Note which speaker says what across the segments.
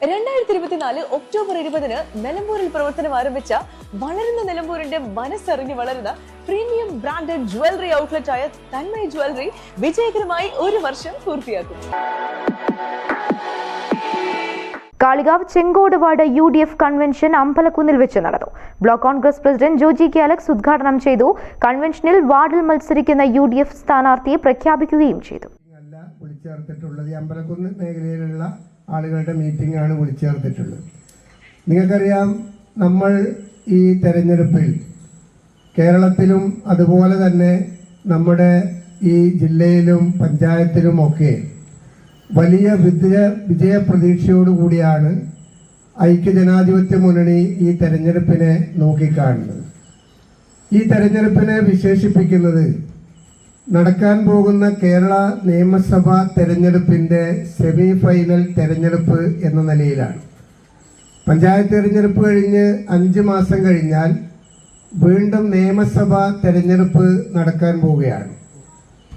Speaker 1: രണ്ടായിരത്തി ഇരുപത്തിനാല് ഒക്ടോബർ ഇരുപതിന് നിലമ്പൂരിൽ പ്രവർത്തനം ആരംഭിച്ച വളരുന്ന നിലമ്പൂരിന്റെ മനസ്സറിഞ്ഞ് വളരുന്ന പ്രീമിയം ബ്രാൻഡഡ് ജ്വല്ലറി ഔട്ട്ലെറ്റ് ആയ തന്മയ ജ്വല്ലറി വിജയകരമായി ഒരു വർഷം പൂർത്തിയാക്കും.
Speaker 2: Kalikavu Chengode ward U D F convention അമ്പലക്കുന്നിൽ വെച്ച് നടന്നു. Block Congress president Joji K Alex ഉദ്ഘാടനം ചെയ്തു. കൺവെൻഷനിൽ വാർഡിൽ മത്സരിക്കുന്ന യു ഡി എഫ് സ്ഥാനാർത്ഥിയെ പ്രഖ്യാപിക്കുകയും ചെയ്തു.
Speaker 3: അല്ല വിളിച്ചേർത്തിട്ടുള്ളത് അമ്പലക്കുന്ന് മേഖലയിലുള്ള ആളുകളുടെ മീറ്റിംഗാണ് ആണ് വിളിച്ചേർത്തിട്ടുള്ളത് നിങ്ങൾക്കറിയാം നമ്മൾ ഈ തെരഞ്ഞെടുപ്പിൽ കേരളത്തിലും അതുപോലെ തന്നെ നമ്മുടെ ഈ ജില്ലയിലും പഞ്ചായത്തിലും ഒക്കെ വലിയ വിജയ വിജയപ്രതീക്ഷയോടുകൂടിയാണ് ഐക്യജനാധിപത്യ മുന്നണി ഈ തെരഞ്ഞെടുപ്പിനെ നോക്കിക്കാണുന്നത്. ഈ തെരഞ്ഞെടുപ്പിനെ വിശേഷിപ്പിക്കുന്നത് നടക്കാൻ പോകുന്ന കേരള നിയമസഭാ തെരഞ്ഞെടുപ്പിന്റെ സെമി ഫൈനൽ തെരഞ്ഞെടുപ്പ് എന്ന നിലയിലാണ്. പഞ്ചായത്ത് തെരഞ്ഞെടുപ്പ് കഴിഞ്ഞ് അഞ്ച് മാസം കഴിഞ്ഞാൽ വീണ്ടും നിയമസഭാ തെരഞ്ഞെടുപ്പ് നടക്കാൻ പോവുകയാണ്.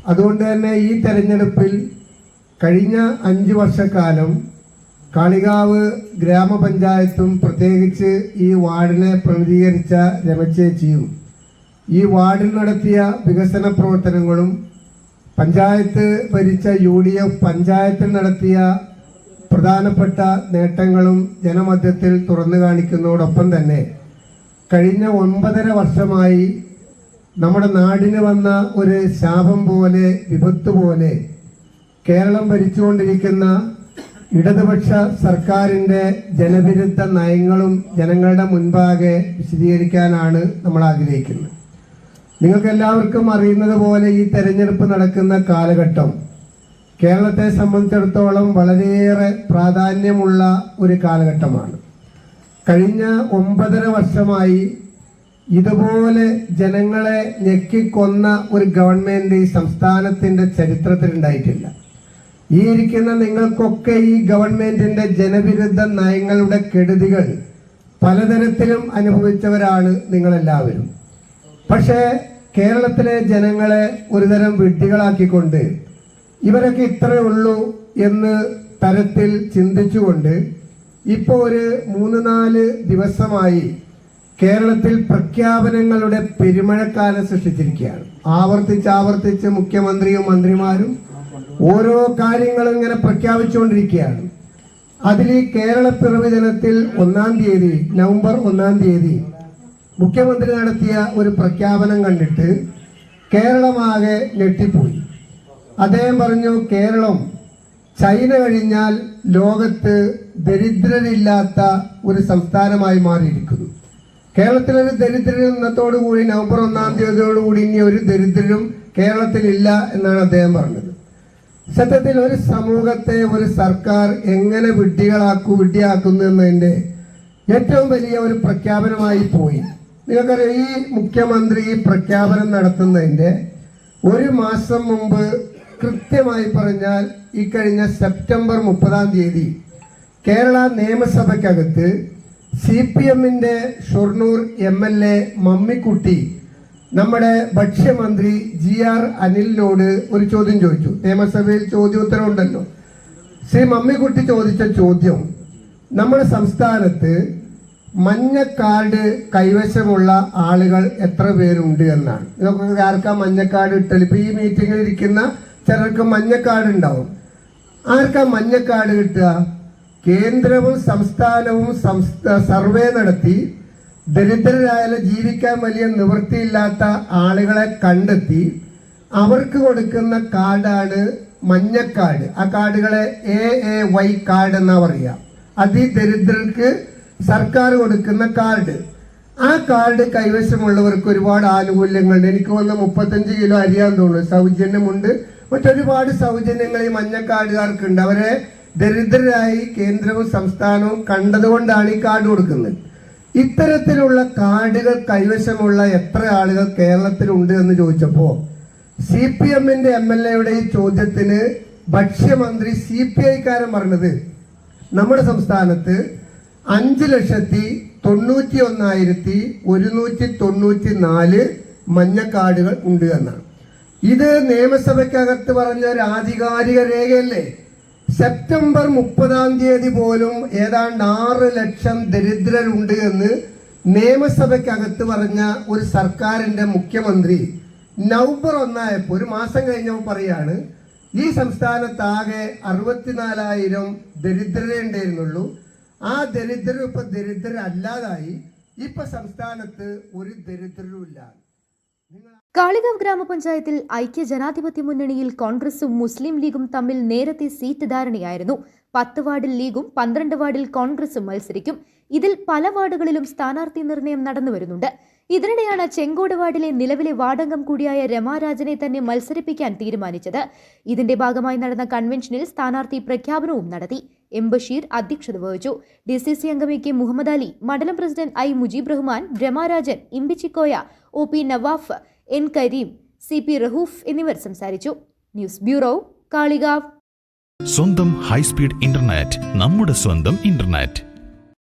Speaker 3: അതുകൊണ്ട് തന്നെ ഈ തെരഞ്ഞെടുപ്പിൽ കഴിഞ്ഞ അഞ്ച് വർഷക്കാലം കാളികാവ് ഗ്രാമപഞ്ചായത്തും പ്രത്യേകിച്ച് ഈ വാർഡിനെ പ്രതിനിധീകരിച്ച രമചേച്ചിയും ഈ വാർഡിൽ നടത്തിയ വികസന പ്രവർത്തനങ്ങളും പഞ്ചായത്ത് ഭരിച്ച യു ഡി എഫ് പഞ്ചായത്തിൽ നടത്തിയ പ്രധാനപ്പെട്ട നേട്ടങ്ങളും ജനമധ്യത്തിൽ തുറന്നു കാണിക്കുന്നതോടൊപ്പം തന്നെ കഴിഞ്ഞ ഒൻപതര വർഷമായി നമ്മുടെ നാടിന് വന്ന ഒരു ശാപം പോലെ വിപത്ത് പോലെ കേരളം ഭരിച്ചുകൊണ്ടിരിക്കുന്ന ഇടതുപക്ഷ സർക്കാരിന്റെ ജനവിരുദ്ധ നയങ്ങളും ജനങ്ങളുടെ മുൻപാകെ വിശദീകരിക്കാനാണ് നമ്മൾ ആഗ്രഹിക്കുന്നത്. നിങ്ങൾക്ക് എല്ലാവർക്കും അറിയുന്നത് പോലെ ഈ തെരഞ്ഞെടുപ്പ് നടക്കുന്ന കാലഘട്ടം കേരളത്തെ സംബന്ധിച്ചിടത്തോളം വളരെയേറെ പ്രാധാന്യമുള്ള ഒരു കാലഘട്ടമാണ്. കഴിഞ്ഞ ഒമ്പതര വർഷമായി ഇതുപോലെ ജനങ്ങളെ ഞെക്കിക്കൊന്ന ഒരു ഗവൺമെന്റ് ഈ സംസ്ഥാനത്തിന്റെ ചരിത്രത്തിൽ ഉണ്ടായിട്ടില്ല. ഈ ഇരിക്കുന്ന നിങ്ങൾക്കൊക്കെ ഈ ഗവൺമെന്റിന്റെ ജനവിരുദ്ധ നയങ്ങളുടെ കെടുതികൾ പലതരത്തിലും അനുഭവിച്ചവരാണ് നിങ്ങളെല്ലാവരും. പക്ഷേ കേരളത്തിലെ ജനങ്ങളെ ഒരുതരം വിഡ്ഢികളാക്കിക്കൊണ്ട് ഇവരൊക്കെ ഇത്രയേ ഉള്ളൂ എന്ന് തരത്തിൽ ചിന്തിച്ചുകൊണ്ട് ഇപ്പോൾ ഒരു മൂന്ന് നാല് ദിവസമായി കേരളത്തിൽ പ്രഖ്യാപനങ്ങളുടെ പെരുമഴക്കാലം സൃഷ്ടിച്ചിരിക്കുകയാണ്. ആവർത്തിച്ച് ആവർത്തിച്ച് മുഖ്യമന്ത്രിയും മന്ത്രിമാരും ഓരോ കാര്യങ്ങളും ഇങ്ങനെ പ്രഖ്യാപിച്ചുകൊണ്ടിരിക്കുകയാണ്. അതിൽ കേരള ദിനത്തിൽ ഒന്നാം തീയതി നവംബർ ഒന്നാം തീയതി മുഖ്യമന്ത്രി നടത്തിയ ഒരു പ്രഖ്യാപനം കണ്ടിട്ട് കേരളമാകെ ഞെട്ടിപ്പോയി. അദ്ദേഹം പറഞ്ഞു കേരളം ചൈന കഴിഞ്ഞാൽ ലോകത്ത് ദരിദ്രരില്ലാത്ത ഒരു സംസ്ഥാനമായി മാറിയിരിക്കുന്നു. കേരളത്തിലൊരു ദരിദ്രർ ഇന്നത്തോടുകൂടി നവംബർ ഒന്നാം തീയതിയോടുകൂടി ഇനി ഒരു ദരിദ്രരും കേരളത്തിലില്ല എന്നാണ് അദ്ദേഹം പറഞ്ഞത്. സത്യത്തിൽ ഒരു സമൂഹത്തെ ഒരു സർക്കാർ എങ്ങനെ വിഡ്ഢികളാക്കൂ വിഡ്ഢിയാക്കുന്നു എന്നതിന്റെ ഏറ്റവും വലിയ ഒരു പ്രഖ്യാപനമായി പോയി. നിങ്ങൾക്കറിയാം ഈ മുഖ്യമന്ത്രി ഈ പ്രഖ്യാപനം നടത്തുന്നതിന്റെ ഒരു മാസം മുമ്പ് കൃത്യമായി പറഞ്ഞാൽ ഈ കഴിഞ്ഞ സെപ്റ്റംബർ മുപ്പതാം തീയതി കേരള നിയമസഭയ്ക്കകത്ത് സി പി എമ്മിന്റെ Shoranur M L A Mammikutty നമ്മുടെ ഭക്ഷ്യമന്ത്രി ജി ആർ അനിലിനോട് ഒരു ചോദ്യം ചോദിച്ചു. നിയമസഭയിൽ ചോദ്യോത്തരം ഉണ്ടല്ലോ ശ്രീ മമ്മിക്കുട്ടി ചോദിച്ച ചോദ്യം നമ്മുടെ സംസ്ഥാനത്ത് മഞ്ഞ കാർഡ് കൈവശമുള്ള ആളുകൾ എത്ര പേരുണ്ട് എന്നാണ്. ഇതൊക്കെ ആർക്കാ മഞ്ഞ കാർഡ് ഇപ്പൊ ഈ മീറ്റിംഗിൽ ഇരിക്കുന്ന ചിലർക്ക് മഞ്ഞ കാർഡ് ഉണ്ടാവും. ആർക്കാ മഞ്ഞ കാർഡ് കിട്ടുക? കേന്ദ്രവും സംസ്ഥാനവും സർവേ നടത്തി ദരിദ്രരായാലും ജീവിക്കാൻ വലിയ നിവൃത്തിയില്ലാത്ത ആളുകളെ കണ്ടെത്തി അവർക്ക് കൊടുക്കുന്ന കാർഡാണ് മഞ്ഞക്കാർഡ് ആ കാർഡുകളെ എ എ വൈ കാർഡ് എന്നാ പറയുക. അതിദരിദ്രർക്ക് സർക്കാർ കൊടുക്കുന്ന കാർഡ്. ആ കാർഡ് കൈവശമുള്ളവർക്ക് ഒരുപാട് ആനുകൂല്യങ്ങളുണ്ട്. എനിക്ക് വന്ന മുപ്പത്തഞ്ച് കിലോ അരിയാൻ തോന്നുന്നു. സൗജന്യമുണ്ട്. മറ്റൊരുപാട് സൗജന്യങ്ങൾ ഈ മഞ്ഞക്കാർഡുകാർക്കുണ്ട് അവരെ ദരിദ്രരായി കേന്ദ്രവും സംസ്ഥാനവും കണ്ടതുകൊണ്ടാണ് ഈ കാർഡ് കൊടുക്കുന്നത്. ഇത്തരത്തിലുള്ള കാർഡുകൾ കൈവശമുള്ള എത്ര ആളുകൾ കേരളത്തിലുണ്ട് എന്ന് ചോദിച്ചപ്പോ സി പി എമ്മിന്റെ എം എൽ എയുടെ ഈ ചോദ്യത്തിന് ഭക്ഷ്യമന്ത്രി സി പി ഐക്കാരൻ പറഞ്ഞത് നമ്മുടെ സംസ്ഥാനത്ത് അഞ്ച് ലക്ഷത്തി തൊണ്ണൂറ്റി ഒന്നായിരത്തി ഒരുന്നൂറ്റി തൊണ്ണൂറ്റി നാല് മഞ്ഞക്കാടുകൾ ഉണ്ട് എന്നാണ്. ഇത് നിയമസഭയ്ക്കകത്ത് പറഞ്ഞ ഒരു ആധികാരിക രേഖയല്ലേ? സെപ്റ്റംബർ മുപ്പതാം തീയതി പോലും ഏതാണ്ട് ആറ് ലക്ഷം ദരിദ്രരുണ്ട് എന്ന് നിയമസഭയ്ക്കകത്ത് പറഞ്ഞ ഒരു സർക്കാരിന്റെ മുഖ്യമന്ത്രി നവംബർ ഒന്നായപ്പോൾ ഒരു മാസം കഴിഞ്ഞപ്പോൾ പറയാണ് ഈ സംസ്ഥാനത്താകെ അറുപത്തിനാലായിരം ദരിദ്രരേ ഉണ്ടായിരുന്നുള്ളൂ. ആ ദരിദ്രരും ഇപ്പൊ ദരിദ്രരല്ലാതായി. ഇപ്പൊ സംസ്ഥാനത്ത് ഒരു ദരിദ്രരും ഇല്ല.
Speaker 2: കാളികാവ് ഗ്രാമപഞ്ചായത്തിൽ ഐക്യ ജനാധിപത്യ മുന്നണിയിൽ കോൺഗ്രസും മുസ്ലിം ലീഗും തമ്മിൽ നേരത്തെ സീറ്റ് ധാരണയായിരുന്നു. പത്ത് വാർഡിൽ ലീഗും പന്ത്രണ്ട് വാർഡിൽ കോൺഗ്രസും മത്സരിക്കും. ഇതിൽ പല വാർഡുകളിലും സ്ഥാനാർത്ഥി നിർണയം നടന്നു വരുന്നുണ്ട്. ഇതിനിടെയാണ് ചെങ്കോട് വാർഡിലെ നിലവിലെ വാർഡംഗം കൂടിയായ രമാരാജനെ തന്നെ മത്സരിപ്പിക്കാൻ തീരുമാനിച്ചത്. ഇതിന്റെ ഭാഗമായി നടന്ന കൺവെൻഷനിൽ സ്ഥാനാർത്ഥി പ്രഖ്യാപനവും നടത്തി. എം ബഷീർ അധ്യക്ഷത വഹിച്ചു. ഡി സി സി അംഗം എ കെ മുഹമ്മദ് അലി മണ്ഡലം president I Mujeeb Rahman Ramarajan Imbichikoya O P Nawaf N Kareem C P Rahoof എന്നിവർ സംസാരിച്ചു. News bureau Kalikavu.
Speaker 4: സ്വന്തം ഹൈസ്പീഡ് ഇന്റർനെറ്റ് നമ്മുടെ സ്വന്തം ഇന്റർനെറ്റ്.